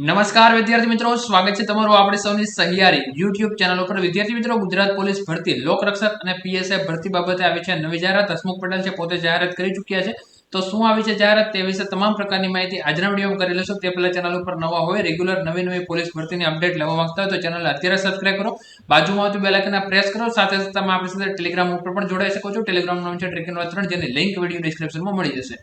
નમસ્કાર વિદ્યાર્થી મિત્રો, સ્વાગત છે તમારું આપણે સૌની સહિયારી યુટ્યુબ ચેનલ ઉપર. વિદ્યાર્થી મિત્રો, ગુજરાત પોલીસ ભરતી લોકરક્ષક અને પીએસઆઈ ભરતી બાબતે આવી છે નવી જાહેરાત. હસમુખ પટેલ છે, પોતે જાહેરાત કરી ચૂક્યા છે. તો શું આવી છે જાહેરાત તે વિશે તમામ પ્રકારની માહિતી આજના વિડીયોમાં કરી લેશો તે પહેલાં ચેનલ ઉપર નવા હોય, રેગ્યુલર નવી નવી પોલીસ ભરતીની અપડેટ લેવા માંગતા હોય તો ચેનલ અત્યારે સબસ્ક્રાઈબ કરો. બાજુમાં આવતું બેલાકના પ્રેસ કરો. સાથે સાથે તમે આપણી સાથે ટેલિગ્રામ ઉપર પણ જોડાઈ શકો છો. ટેલિગ્રામ નામ છે ટ્રેકિંગ ત્રણ, જેની લિંક વીડિયો ડિસ્ક્રિપ્શનમાં મળી જશે.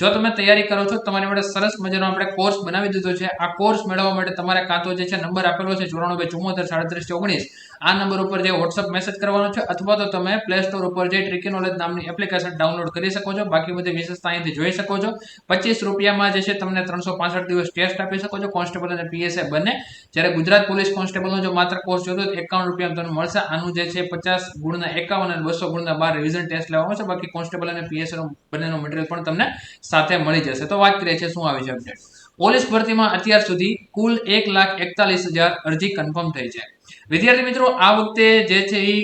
જો તમે તૈયારી કરો છો, તમારી માટે સરસ મજાનો આપણે કોર્સ બનાવી દીધો છે. આ કોર્સ મેળવવા માટે તમારે કાં તો જે છે નંબર આપેલો છે ચોરાણું બે ચુમ્મોતેર સાડત્રીસ ઓગણીસ આ નંબર ઉપર જે વોટ્સઅપ મેસેજ કરવાનો છે, અથવા તો તમે પ્લે સ્ટોર ઉપર જે ટ્રિકી નોલેજ નામની એપ્લિકેશન ડાઉનલોડ કરી શકો છો. બાકી બધી વિશેષતા અહીંથી જોઈ શકો છો. પચીસ રૂપિયામાં જે છે તમને ત્રણસો પાસઠ દિવસ ટેસ્ટ આપી શકો છો. કોન્સ્ટેબલ અને પીએસએ બંને. જ્યારે ગુજરાત પોલીસ કોન્સ્ટેબલનો જો માત્ર કોર્સ જોતો તો એકાવન રૂપિયા તમને મળશે. આનું જે છે પચાસ ગુણના એકાવન અને બસો ગુણના બાર રિવિઝન ટેસ્ટ લેવામાં છે બાકી કોન્સ્ટેબલ અને પીએસએ બંનેનો મટીરિયલ પણ તમને સાથે મળી જશે. તો વાત કરીએ છીએ શું આવી છે અપડેટ પોલીસ ભરતીમાં અત્યાર સુધી કુલ એક લાખ એકતાલીસ હજાર અરજી કન્ફર્મ થઈ છે. વિદ્યાર્થી મિત્રો, આ વખતે જે છે એ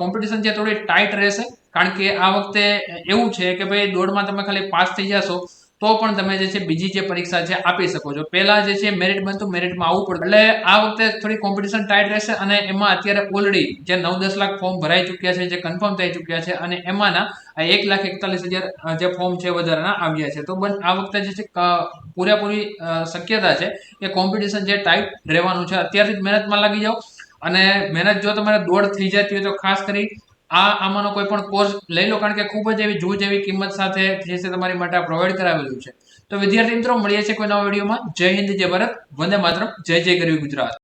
કોમ્પિટિશન છે થોડી ટાઈટ રહેશે. કારણ કે આ વખતે એવું છે કે ભાઈ દોડમાં તમે ખાલી પાસ થઈ જશો, તો પણ તમે જે છે બીજી જે પરીક્ષા છે આપી શકો છો. પહેલા જે છે મેરિટ બનતું મેરિટમાં આવવું પડે એટલે આ વખતે થોડી કોમ્પિટિશન ટાઈટ રહેશે અને એમાં અત્યારે ઓલરેડી જે નવ દસ લાખ ફોર્મ ભરાઈ ચૂક્યા છે, જે કન્ફર્મ થઈ ચૂક્યા છે અને એમાંના એક લાખ એકતાલીસ હજાર જે ફોર્મ છે વધારાના આવ્યા છે. તો બસ આ વખતે જે છે પૂરેપૂરી શક્યતા છે કે કોમ્પિટિશન જે ટાઈટ રહેવાનું છે. અત્યારથી જ મહેનતમાં લાગી જાઓ અને મહેનત જો તમારે દોડ થઈ જતી હોય તો ખાસ કરી આ આમાંનો કોઈ પણ કોર્સ લઈ લો, કારણ કે ખૂબ જ એવી જૂજ એવી કિંમત સાથે જે છે તમારી માટે પ્રોવાઈડ કરાવેલું છે. તો વિદ્યાર્થી મિત્રો, મળીએ છીએ કોઈ નવા વિડીયોમાં જય હિન્દ, જય ભારત. વંદે માતરમ. જય જય ગરવી ગુજરાત.